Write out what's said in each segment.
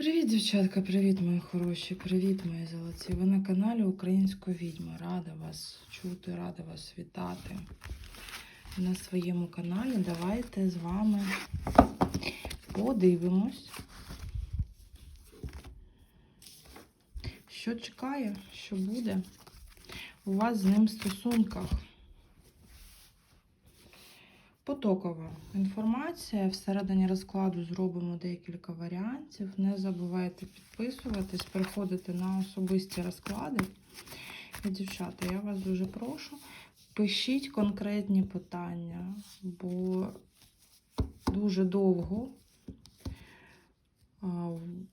Привіт, дівчатка, привіт, мої хороші, привіт, мої золоті. Ви на каналі Українська відьма. Рада вас чути, рада вас вітати на своєму каналі. Давайте з вами подивимось, що чекає, що буде у вас з ним в стосунках. Потокова інформація. Всередині розкладу зробимо декілька варіантів. Не забувайте підписуватись, переходити на особисті розклади. І, дівчата, я вас дуже прошу. Пишіть конкретні питання, бо дуже довго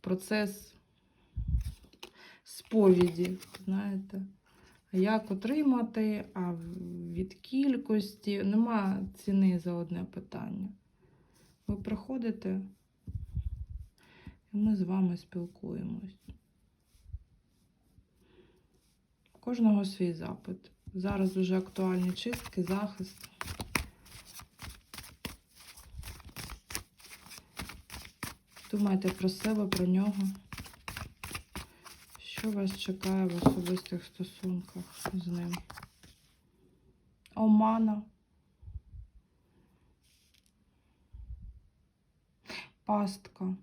процес сповіді, знаєте. Як отримати, а від кількості нема ціни за одне питання. Ви приходите, і ми з вами спілкуємось. Кожного свій запит. Зараз дуже актуальні чистки, захист. Думайте про себе, про нього. Що вас чекає в особистих стосунках з ним? Омана. Пастка.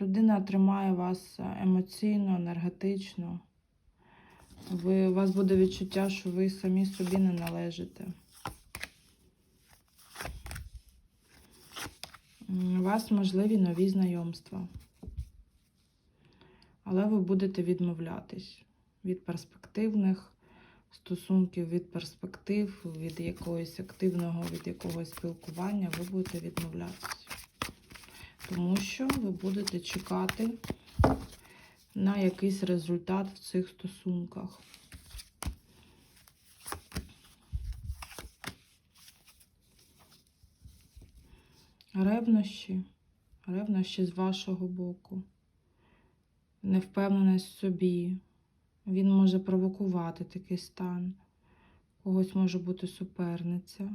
Людина тримає вас емоційно, енергетично. Ви, у вас буде відчуття, що ви самі собі не належите. У вас можливі нові знайомства. Але ви будете відмовлятись від перспективних стосунків, від перспектив, від якогось активного, від якогось спілкування, ви будете відмовлятися. Тому що ви будете чекати на якийсь результат в цих стосунках. Ревнощі, ревнощі з вашого боку невпевненість в собі. Він може провокувати такий стан. Когось може бути суперниця.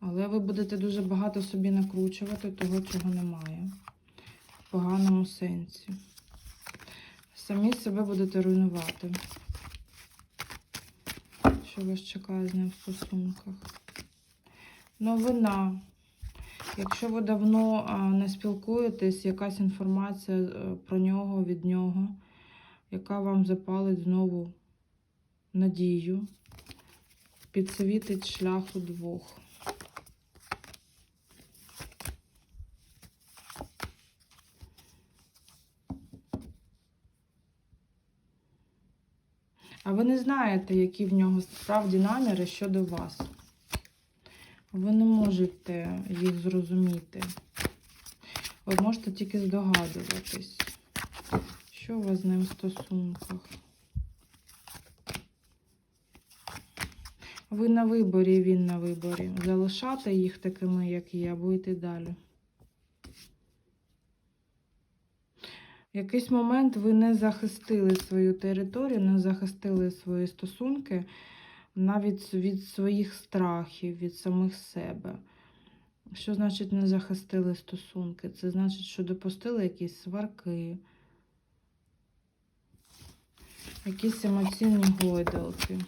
Але ви будете дуже багато собі накручувати того, чого немає. В поганому сенсі. Самі себе будете руйнувати. Що вас чекає з ним в стосунках? Новина. Якщо ви давно не спілкуєтесь, якась інформація е, про нього від нього, яка вам запалить знову надію, підсвітить шлях удвох. А ви не знаєте, які в нього справді наміри щодо вас. Ви не можете їх зрозуміти. Ви можете тільки здогадуватись, що у вас з ним в стосунках. Ви на виборі, він на виборі. Залишати їх такими, як є, або йти далі. В якийсь момент ви не захистили свою територію, не захистили свої стосунки навіть від своїх страхів, від самих себе. Що значить не захистили стосунки? Це значить, що допустили якісь сварки, якісь емоційні гойдалки.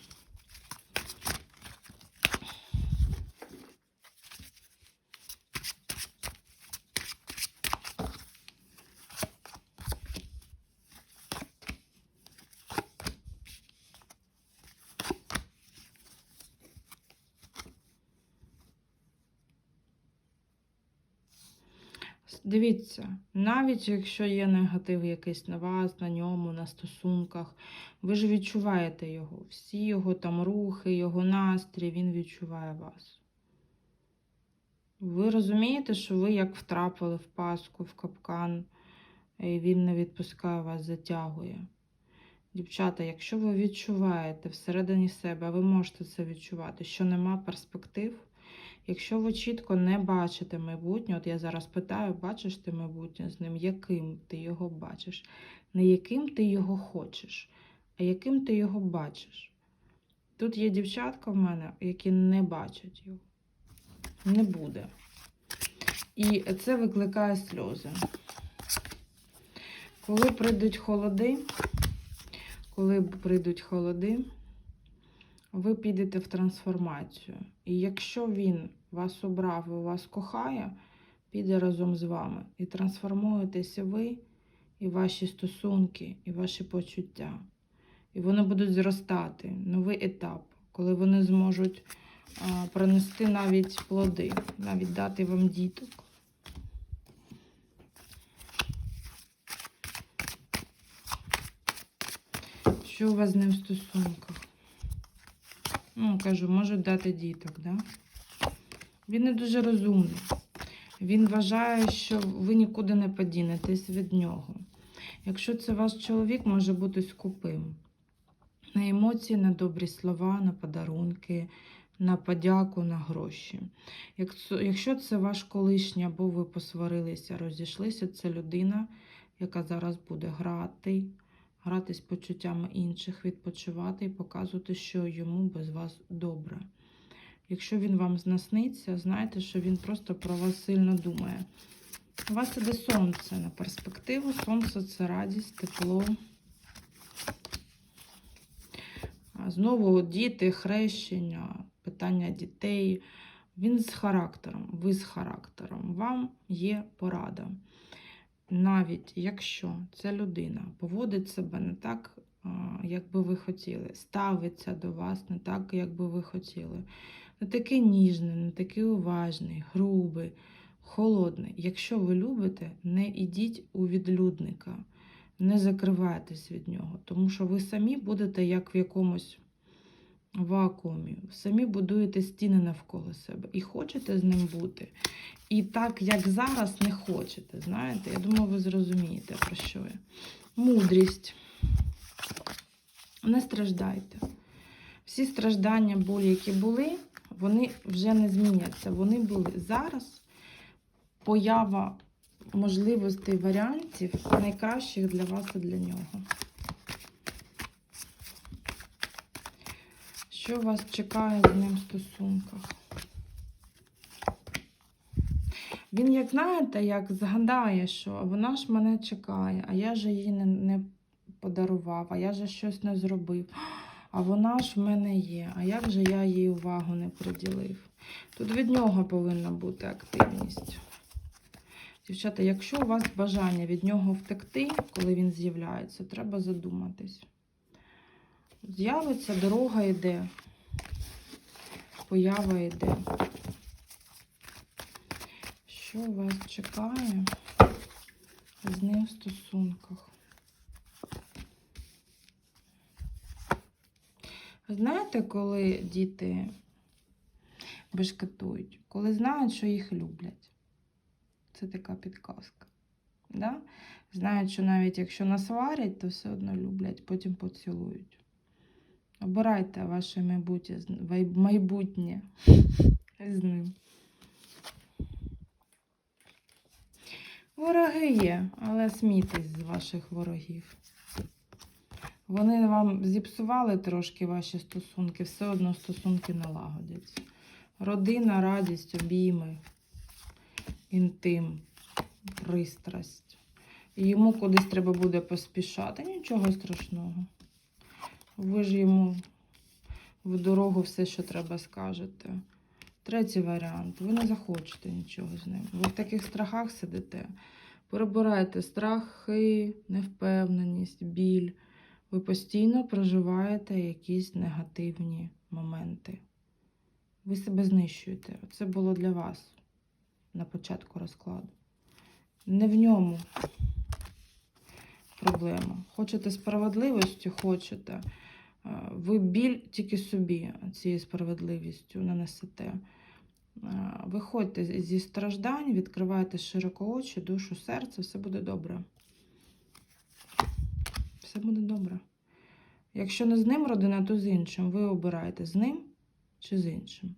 Дивіться, навіть якщо є негатив якийсь на вас, на ньому, на стосунках, ви ж відчуваєте його. Всі його там рухи, його настрій, він відчуває вас. Ви розумієте, що ви як втрапили в паску, в капкан, і він не відпускає вас, затягує. Дівчата, якщо ви відчуваєте всередині себе, ви можете це відчувати, що нема перспектив. Якщо ви чітко не бачите майбутнє, от я зараз питаю, бачиш ти майбутнє з ним, яким ти його бачиш? Не яким ти його хочеш, а яким ти його бачиш. Тут є дівчатка в мене, які не бачать його. Не буде. І це викликає сльози. Коли прийдуть холоди, коли прийдуть холоди, ви підете в трансформацію. І якщо він вас обрав і вас кохає, піде разом з вами. І трансформуєтеся ви, і ваші стосунки, і ваші почуття. І вони будуть зростати. Новий етап, коли вони зможуть а, принести навіть плоди, навіть дати вам діток. Що у вас з ним в стосунках? Ну, кажу, можуть дати діток, да? Він не дуже розумний. Він вважає, що ви нікуди не подінетесь від нього. Якщо це ваш чоловік, може бути скупим. На емоції, на добрі слова, на подарунки, на подяку, на гроші. Якщо- це ваш колишній, або ви посварилися, розійшлися, це людина, яка зараз буде грати, грати з почуттями інших, відпочивати і показувати, що йому без вас добре. Якщо він вам знасниться, знайте, що він просто про вас сильно думає. У вас іде сонце на перспективу. Сонце це радість, тепло. Знову діти, хрещення, питання дітей. Він з характером, ви з характером. Вам є порада. Навіть якщо ця людина поводить себе не так, як би ви хотіли, ставиться до вас не так, як би ви хотіли. Не такий ніжний, не такий уважний, грубий, холодний. Якщо ви любите, не ідіть у відлюдника, не закривайтесь від нього, тому що ви самі будете як в якомусь вакуумі, самі будуєте стіни навколо себе і хочете з ним бути. І так, як зараз, не хочете. Знаєте, я думаю, ви зрозумієте, про що я. Мудрість. Не страждайте. Всі страждання, болі, які були, вони вже не зміняться. Вони були зараз. Поява можливостей, варіантів найкращих для вас і для нього. Що вас чекає з ним в стосунках? Він, як знаєте, як згадає, що вона ж мене чекає, а я ж її не, не подарував, а я ж щось не зробив. А вона ж в мене є, а як же я їй увагу не приділив? Тут від нього повинна бути активність. Дівчата, якщо у вас бажання від нього втекти, коли він з'являється, треба задуматись. З'явиться, дорога йде, поява йде. Що вас чекає з ним в стосунках? Знаєте, коли діти бешкетують, коли знають, що їх люблять. Це така підказка. Да? Знають, що навіть якщо насварять, то все одно люблять, потім поцілують. Обирайте ваше майбутнє, майбутнє з ним. Вороги є, але смійтесь з ваших ворогів. Вони вам зіпсували трошки ваші стосунки, все одно стосунки налагодяться. Родина, радість, обійми, інтим, пристрасть. Йому кудись треба буде поспішати, нічого страшного. Ви ж йому в дорогу все, що треба, скажете. Третій варіант. Ви не захочете нічого з ним. Ви в таких страхах сидите. Перебирайте страхи, невпевненість, біль. Ви постійно проживаєте якісь негативні моменти. Ви себе знищуєте. Це було для вас на початку розкладу. Не в ньому проблема. Хочете справедливості, хочете. Е, Ви біль тільки собі цією справедливістю нанесете. Е, Виходьте зі страждань, відкривайте широко очі, душу, серце, все буде добре. Все буде добре. Якщо не з ним родина, то з іншим. Ви обираєте з ним чи з іншим.